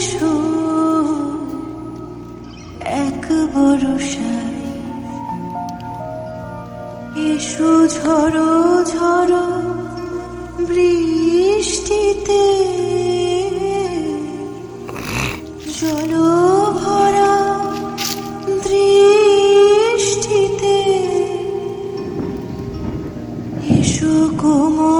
এসো। এক বরসায় এসো ঝড়ো ঝড়ো বৃষ্টিতে। জল ভরা দৃষ্টিতে। এসো কোমল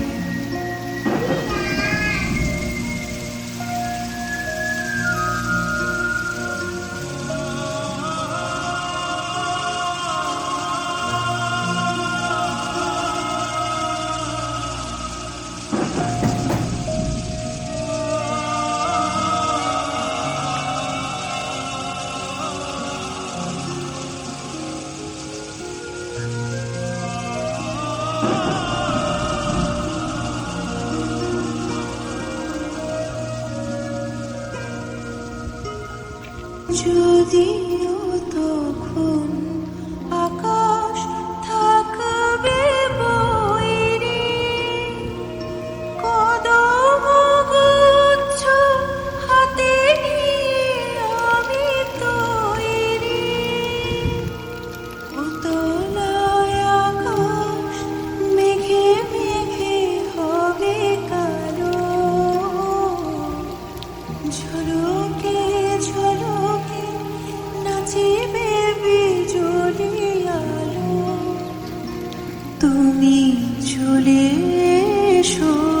যদিও তখন চলে এসো।